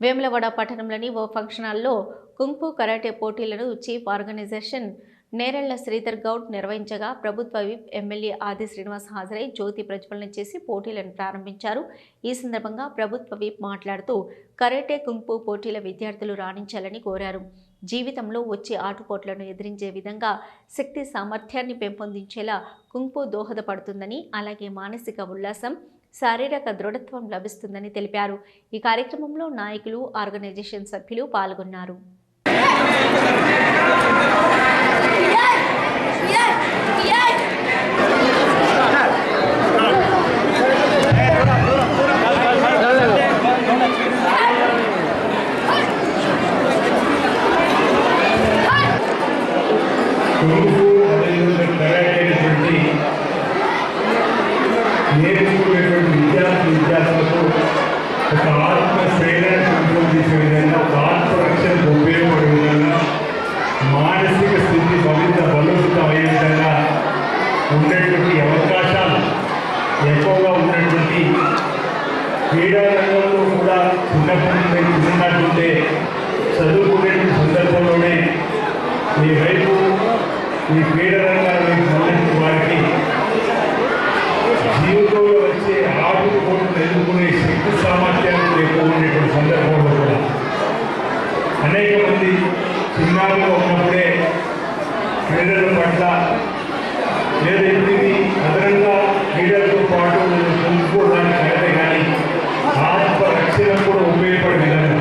వేములవాడ పట్టణంలోని ఓ ఫంక్షన్ హాల్లో కుంపు కరాటే పోటీలను చీఫ్ ఆర్గనైజేషన్ నేరెళ్ళ శ్రీధర్ గౌడ్ నిర్వహించగా ప్రభుత్వ విప్ ఎమ్మెల్యే ఆది శ్రీనివాస్ హాజరై జ్యోతి ప్రజ్వలన చేసి పోటీలను ప్రారంభించారు. ఈ సందర్భంగా ప్రభుత్వ విప్ మాట్లాడుతూ కరాటే కుంపు పోటీల విద్యార్థులు రాణించాలని కోరారు. జీవితంలో వచ్చే ఆటుపోట్లను ఎదిరించే విధంగా శక్తి సామర్థ్యాన్ని పెంపొందించేలా కుంపు దోహదపడుతుందని అలాగే మానసిక ఉల్లాసం శారీరక దృఢత్వం లభిస్తుందని తెలిపారు ఈ కార్యక్రమంలో నాయకులు ఆర్గనైజేషన్ సభ్యులు పాల్గొన్నారు కొడుకు you కరాటేటువంటి నేర్చుకునేటువంటి విద్యార్థి విద్యార్థులకు ఒక ఆత్మ ప్రేరణ పెంపొందించే విధంగా ఒక ఆత్మరక్షణకు ఉపయోగపడే విధంగా మానసిక స్థితి మరింత బలోపేతం అయ్యే విధంగా ఉండేటువంటి అవకాశాలు ఎక్కువగా ఉన్నటువంటి క్రీడా రంగంలో కూడా చిన్నప్పటి నుండి చిన్నట్టుంటే చదువుకునే సందర్భంలోనే మీ వైపు మీ క్రీడా రంగాన్ని మళ్ళీ వారికి జీవితంలో వచ్చే ఆటుపోట్లు ఎదుర్కొనే శక్తి సామర్థ్యాలు ఎక్కువ ఉండేటువంటి సందర్భంలో కూడా అనేక మంది చిన్నారుగా ఉన్నప్పుడే క్రీడల పట్ల లేదా ఇది అదనంగా క్రీడలతో పాటు తెలుసుకోవడానికి కరెక్టే కానీ ఆత్మ రక్షణ కూడా ఉపయోగపడే విధంగా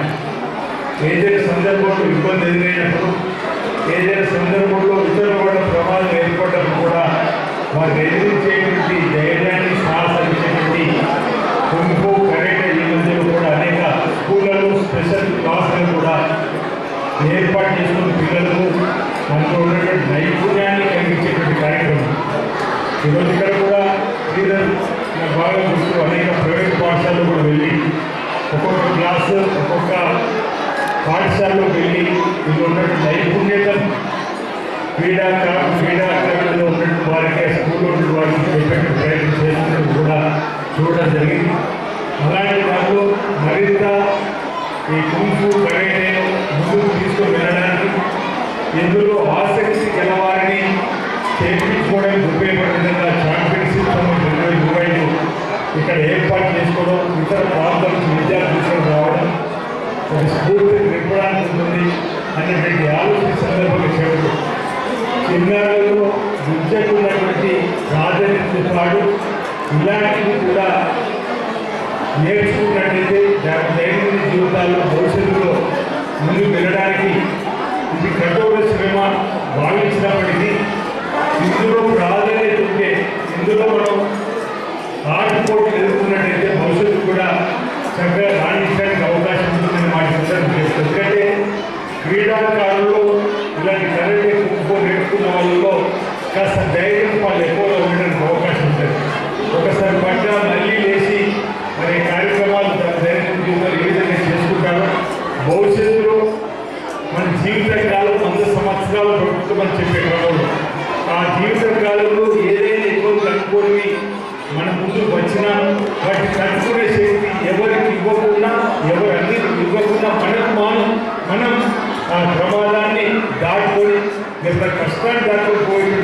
ఏదైనా సందర్భంలో ఇబ్బంది ఎదురైనప్పుడు ఏదైనా సందర్భంలో ఇతరుల వల్ల ప్రమాదం ఏర్పడినప్పుడు కూడా వారిని ఎదిరించేటువంటి ధైర్యాన్ని సాహసించేటువంటి కుంభు కరెక్ట్ ఈ మధ్యలో కూడా అనేక స్కూళ్ళలో స్పెషల్ క్లాసులు కూడా ఏర్పాటు చేసుకున్న పిల్లలకు మనతో ఉన్నటువంటి నైపుణ్యాన్ని కలిగించేటువంటి కార్యక్రమం. ఈరోజు ఇక్కడ కూడా శ్రీధర్ బాగా చూస్తూ అనేక ప్రైవేట్ పాఠశాలలో కూడా వెళ్ళి ఒక్కొక్క క్లాసు ఒక్కొక్క పాఠశాలలో వెళ్ళి వీళ్ళు ఉన్నటువంటి నైపుణ్యతను క్రీడా క్రీడాకారులలో ఉన్నటువంటి వారికి స్కూల్లో ఉన్న వారికి చెప్పేటువంటి ప్రయత్నం చేస్తున్నది కూడా చూడడం జరిగింది. అలాంటి దాంట్లో మరింత ఈ కుంపు కరేటేను ముందుకు తీసుకొని వెళ్ళడానికి ఇందులో ఆసక్తి గలవారిని చేయించుకోవడానికి ఉపయోగపడే విధంగా ఛాంపియన్షిప్ రెండు వేల ఇరవై ఐదు ఇక్కడ ఏర్పాటు చేసుకోవడం ఇతర ప్రాంతాల నుంచి విద్యార్థులు రావడం ఒక స్ఫూర్తిని అనేటువంటి ఆలోచన సందర్భంగా చిన్నారులు చిన్నారులలో విద్యకు ఉన్నటువంటి ప్రాధాన్యత పాటు ఇలాంటివి కూడా నేర్చుకున్నట్టయితే దాని క్రీడాకారులు ఇలాంటి కరెంట్ కుప్పో నేర్చుకున్న వాళ్ళలో కాస్త ధైర్యం వాళ్ళు ఎక్కువగా ఉండడానికి అవకాశం ఉంటుంది. ఒకసారి పట్ల మళ్ళీ లేచి మరి కార్యక్రమాలు ధైర్యం జీవితాలు ఏ విధంగా చేసుకుంటారో భవిష్యత్తులో మన జీవిత కాలం వంద సంవత్సరాలు బ్రతుకుతామని చెప్పే క్రమంలో. ఆ జీవిత కాలంలో ఏదైనా ఇబ్బందులు అనుకోని మన ముందుకు వచ్చినా వాటిని తట్టుకునే శక్తి ఎవరికి ఇవ్వకుండా quando dá